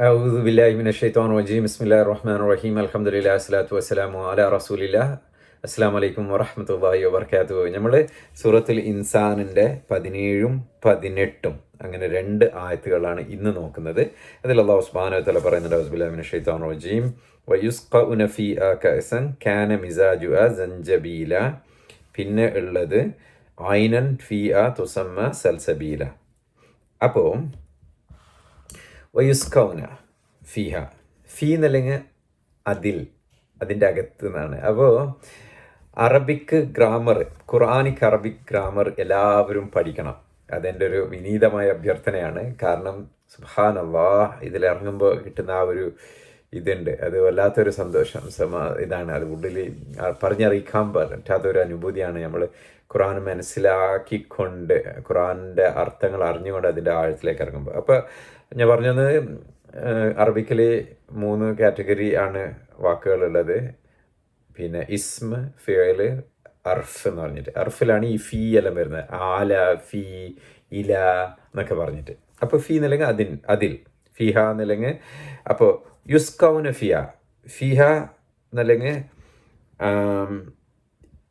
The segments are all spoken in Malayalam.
أعوذ بالله من الشيطان الرجيم بسم الله الرحمن الرحيم الحمد لله الصلاة والسلام على رسول الله അസ്സാം വലൈക്കും വറഹമത്തല്ലാഹി വബർക്കാത്തു നമ്മൾ സൂറത്തുൽ ഇൻസാനിൻ്റെ പതിനേഴും പതിനെട്ടും അങ്ങനെ രണ്ട് ആയത്തുകളാണ് ഇന്ന് നോക്കുന്നത് അതിൽ അള്ളാഹു ഉസ്മാനോ തല പറയുന്നുണ്ട് ഹസ്ബുല്ലാമിൻ ഷെയ്ത്താൻ റജീം വയുസ്ഖ ഫി ആ കസൻ കാന മിസാജു അ സഞ്ചബീല പിന്നെ ഉള്ളത് ഐനൻ ഫി ആ തുസമ്മ സൽസബീല അപ്പോൾ വയുസ്കൗന ഫിഹ. ഫീ എന്നല്ലെങ്കിൽ അതിൽ അതിന്റെ അകത്ത് നിന്നാണ് അപ്പോൾ Arabic grammar Quranic Arabic grammar എല്ലാവരും പഠിക്കണം. അതെന്റെ ഒരു വിനീതമായ അഭ്യർത്ഥനയാണ്. കാരണം സുഹാൻ അള്ളാഹ് ഇതിലിറങ്ങുമ്പോൾ കിട്ടുന്ന ആ ഒരു ഇതുണ്ട്. അത് വല്ലാത്തൊരു സന്തോഷം. സമാ ഇതാണ് അത് ഉള്ളിൽ പറഞ്ഞറിയിക്കാൻ പറ്റാത്തൊരു അനുഭൂതിയാണ് നമ്മൾ ഖുറാൻ മനസ്സിലാക്കിക്കൊണ്ട് ഖുറാന്റെ അർത്ഥങ്ങൾ അറിഞ്ഞുകൊണ്ട് അതിന്റെ ആഴത്തിലേക്ക് ഇറങ്ങുമ്പോൾ. അപ്പോൾ ഞാൻ പറഞ്ഞത് അറബിക്കിൽ മൂന്ന് കാറ്റഗറി ആണ് വാക്കുകളുള്ളത്. പിന്നെ ഇസ്മ ഫിയൽ അർഫ് എന്ന് പറഞ്ഞിട്ട്. അർഫിലാണ് ഈ ഫീ എല്ലാം വരുന്നത്. ആല ഫീ ഇല എന്നൊക്കെ പറഞ്ഞിട്ട്. അപ്പോൾ ഫീ എന്നല്ലെങ്കിൽ അതിൻ അതിൽ. ഫിഹ എന്നല്ലെങ്കിൽ അപ്പോൾ യുസ്കൗന ഫിയ. ഫിഹ എന്നല്ലെങ്കിൽ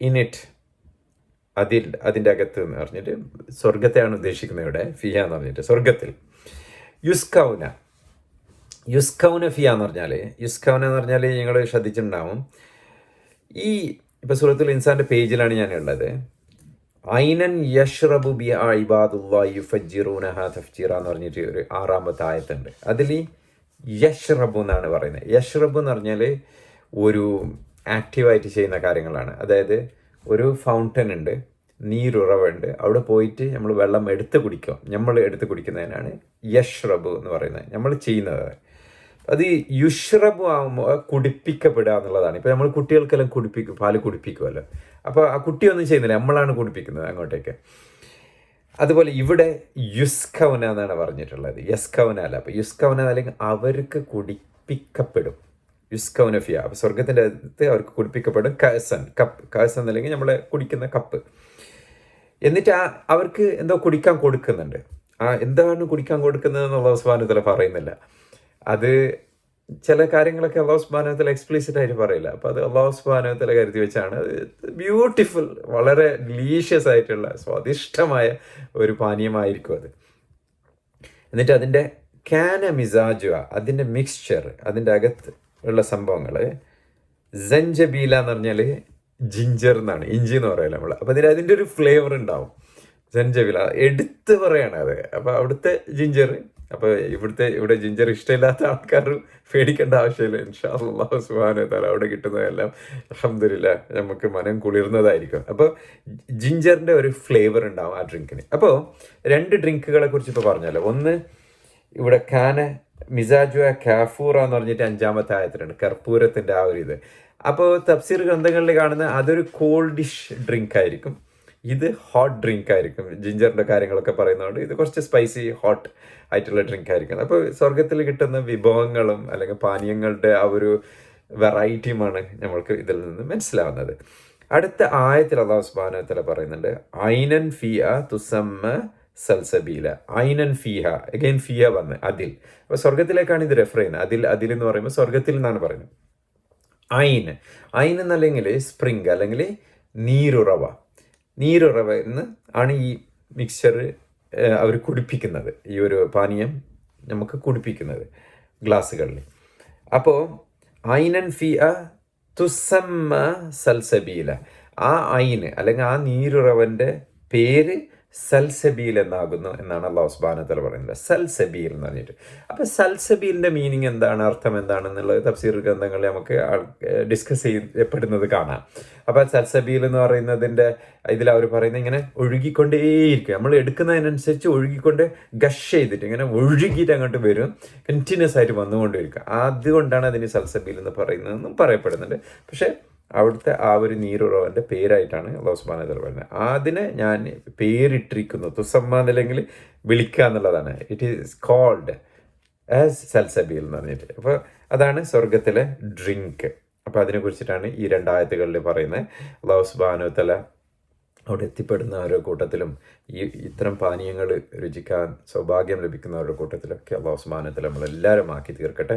ഇനിറ്റ് അതിൽ അതിന്റെ അകത്ത് എന്ന് പറഞ്ഞിട്ട് സ്വർഗത്തെയാണ് ഉദ്ദേശിക്കുന്നത് ഇവിടെ. ഫിഹ എന്ന് പറഞ്ഞിട്ട് സ്വർഗത്തിൽ യുസ്കൗന. യുസ്കൗന ഫിയ എന്ന് പറഞ്ഞാൽ യുസ്കൗന എന്ന് പറഞ്ഞാൽ ഞങ്ങൾ ശ്രദ്ധിച്ചിട്ടുണ്ടാവും. ഈ ഇപ്പം സുഹൃത്തുൽ ഇൻസാന്റെ പേജിലാണ് ഞാൻ ഉള്ളത് ഐനൻ യഷ്റബു ബി ഇബാദുല്ലാഹി ഫജ്ജിറൂനഹ തഫ്ജീറ എന്ന് പറഞ്ഞിട്ട് ഒരു ആറാമത്തെ ആയത്തുണ്ട്. അതിൽ യഷ്റബു എന്നാണ് പറയുന്നത്. യഷ്റബു എന്ന് പറഞ്ഞാൽ ഒരു ആക്റ്റീവായിട്ട് ചെയ്യുന്ന കാര്യങ്ങളാണ്. അതായത് ഒരു ഫൗണ്ടൻ ഉണ്ട് നീരുറവുണ്ട്. അവിടെ പോയിട്ട് നമ്മൾ വെള്ളം എടുത്ത് കുടിക്കും. നമ്മൾ എടുത്ത് കുടിക്കുന്നതിനാണ് യഷ്റബ് എന്ന് പറയുന്നത്. നമ്മൾ ചെയ്യുന്നത്. അത് യുഷ്റബ് ആകുമ്പോൾ കുടിപ്പിക്കപ്പെടുക എന്നുള്ളതാണ്. ഇപ്പോൾ നമ്മൾ കുട്ടികൾക്കെല്ലാം കുടിപ്പിക്കും പാൽ കുടിപ്പിക്കുമല്ലോ അപ്പോൾ ആ കുട്ടിയൊന്നും ചെയ്യുന്നില്ല. നമ്മളാണ് കുടിപ്പിക്കുന്നത് അങ്ങോട്ടേക്ക്. അതുപോലെ ഇവിടെ യുസ്കവന എന്നാണ് പറഞ്ഞിട്ടുള്ളത്. യസ്കവന അല്ല അപ്പോൾ യുസ്കവന അല്ലെങ്കിൽ അവർക്ക് കുടിപ്പിക്കപ്പെടും. യുസ്കൗനഫിയ. അപ്പോൾ സ്വർഗത്തിന്റെ അടുത്ത് അവർക്ക് കുടിപ്പിക്കപ്പെടും കസൻ കപ്പ്. കസൻ അല്ലെങ്കിൽ നമ്മൾ കുടിക്കുന്ന കപ്പ്. എന്നിട്ട് ആ അവർക്ക് എന്തോ കുടിക്കാൻ കൊടുക്കുന്നുണ്ട്. ആ എന്താണ് കുടിക്കാൻ കൊടുക്കുന്നത് എന്നുള്ള അവസാനത്തിൽ പറയുന്നില്ല. അത് ചില കാര്യങ്ങളൊക്കെ അള്ളാഹു സുബാനത്തിൽ എക്സ്പ്ലിസിറ്റ് ആയിട്ട് പറയില്ല. അപ്പോൾ അത് അള്ളാഹു സുബാനത്തിൽ കരുതി വെച്ചാണ് ബ്യൂട്ടിഫുൾ വളരെ ഡെലീഷ്യസ് ആയിട്ടുള്ള സ്വാദിഷ്ടമായ ഒരു പാനീയമായിരിക്കും അത്. എന്നിട്ട് അതിന്റെ കാന മിസാജുവ അതിന്റെ മിക്സ്ചർ അതിന്റെ അകത്ത് ഉള്ള സംഭവങ്ങൾ ജഞ്ചബീല എന്ന് പറഞ്ഞാൽ ജിഞ്ചർ എന്നാണ് ഇഞ്ചി എന്ന് പറയില്ല നമ്മൾ അപ്പോൾ അതിന് അതിന്റെ ഒരു ഫ്ലേവർ ഉണ്ടാവും. ജഞ്ചബീല എടുത്ത് പറയാണ് അത്. അപ്പോൾ അവിടുത്തെ ജിഞ്ചർ അപ്പോൾ ഇവിടുത്തെ ഇവിടെ ജിഞ്ചർ ഇഷ്ടമില്ലാത്ത ആൾക്കാർ പേടിക്കേണ്ട ആവശ്യമില്ല. ഇൻഷാ അള്ളാഹു സുബാന തല അവിടെ കിട്ടുന്നതെല്ലാം അഹമ്മദില്ല നമുക്ക് മനം കുളിർന്നതായിരിക്കും. അപ്പോൾ ജിഞ്ചറിന്റെ ഒരു ഫ്ലേവർ ഉണ്ടാവും ആ ഡ്രിങ്കിന് അപ്പോൾ രണ്ട് ഡ്രിങ്കുകളെ കുറിച്ച് ഇപ്പോൾ പറഞ്ഞല്ലോ. ഒന്ന് ഇവിടെ കാന മിസാജുവ കാഫൂറ എന്ന് പറഞ്ഞിട്ട് അഞ്ചാമത്തെ ആയത്തിലുണ്ട് കർപ്പൂരത്തിന്റെ ആ ഒരു ഇത്. അപ്പോൾ തഫ്സീർ ഗ്രന്ഥങ്ങളിൽ കാണുന്ന അതൊരു കോൾഡിഷ് ഡ്രിങ്ക് ആയിരിക്കും. ഇത് ഹോട്ട് ഡ്രിങ്ക് ആയിരിക്കും. ജിഞ്ചറിന്റെ കാര്യങ്ങളൊക്കെ പറയുന്നതുകൊണ്ട് ഇത് കുറച്ച് സ്പൈസി ഹോട്ട് ആയിട്ടുള്ള ഡ്രിങ്ക് ആയിരിക്കും. അപ്പോൾ സ്വർഗത്തിൽ കിട്ടുന്ന വിഭവങ്ങളും അല്ലെങ്കിൽ പാനീയങ്ങളുടെ ആ ഒരു വെറൈറ്റിയുമാണ് നമ്മൾക്ക് ഇതിൽ നിന്ന് മനസ്സിലാവുന്നത്. അടുത്ത ആയത്തിൽ അള്ളാഹു സുബാനത്തിൽ പറയുന്നുണ്ട് ഐനൻ ഫിയ തുസമ്മ സൽസബീല. ഐനൻ ഫിഹ അഗൈൻ ഫിയ വന്ന് അതിൽ. അപ്പോൾ സ്വർഗത്തിലേക്കാണ് ഇത് റെഫർ ചെയ്യുന്നത്. അതിൽ അതിൽ എന്ന് പറയുമ്പോൾ സ്വർഗത്തിൽ എന്നാണ് പറയുന്നത്. ഐൻ ഐൻ എന്നല്ലെങ്കിൽ സ്പ്രിങ് അല്ലെങ്കിൽ നീരുറവ. നീരുറവ എന്ന് ആണ് ഈ മിക്സ്ചർ അവർ കുടിപ്പിക്കുന്നത്. ഈ ഒരു പാനീയം നമുക്ക് കുടിപ്പിക്കുന്നത് ഗ്ലാസ്സുകളിൽ. അപ്പോൾ ഐനൻ ഫിയ തുസമ്മ സൽസബീല. ആ ഐന് അല്ലെങ്കിൽ ആ നീരുറവന്റെ പേര് സൽസബീൽ എന്നാകുന്നു എന്നാണ് അള്ളാഹു സുബാനത്തല പറയുന്നത്. സൽസബീൽ എന്ന് പറഞ്ഞിട്ട്. അപ്പോൾ സൽസബീലിന്റെ മീനിങ് എന്താണ്? അർത്ഥം എന്താണെന്നുള്ളത് തഫ്സീർ ഗ്രന്ഥങ്ങളിൽ നമുക്ക് ഡിസ്കസ് ചെയ്യപ്പെടുന്നത് കാണാം. അപ്പോൾ സൽസബീൽ എന്ന് പറയുന്നതിന്റെ ഇതിൽ അവർ പറയുന്നത് ഇങ്ങനെ ഒഴുകിക്കൊണ്ടേയിരിക്കും. നമ്മൾ എടുക്കുന്നതിനനുസരിച്ച് ഒഴുകിക്കൊണ്ട് ഗഷ് ചെയ്തിട്ട് ഇങ്ങനെ ഒഴുകിയിട്ട് അങ്ങോട്ട് വരും. കണ്ടിന്യൂസ് ആയിട്ട് വന്നുകൊണ്ടിരിക്കുക അതുകൊണ്ടാണ് അതിന് സൽസബീൽ എന്ന് പറയുന്നതെന്നും പറയപ്പെടുന്നുണ്ട്. പക്ഷേ അവിടുത്തെ ആ ഒരു നീരുറവന്റെ പേരായിട്ടാണ് അള്ളാഹു സുബാന പറയുന്നത്. അതിനെ ഞാൻ പേരിട്ടിരിക്കുന്നു തുസമ്മ എന്നല്ലെങ്കിൽ വിളിക്കുക എന്നുള്ളതാണ്. It is called as Salsabeel എന്ന് പറഞ്ഞിട്ട്. അപ്പോൾ അതാണ് സ്വർഗത്തിലെ ഡ്രിങ്ക് അപ്പോൾ അതിനെ കുറിച്ചിട്ടാണ് ഈ രണ്ടായത്തുകളിൽ പറയുന്നത്. അള്ളാഹു സുബാനു തല അവിടെ ഓരോ കൂട്ടത്തിലും ഈ ഇത്തരം പാനീയങ്ങൾ രുചിക്കാൻ സൗഭാഗ്യം ലഭിക്കുന്നവരുടെ കൂട്ടത്തിലൊക്കെ അള്ളാഹു സുബാനത്തിൽ നമ്മളെല്ലാവരും ആക്കി തീർക്കട്ടെ.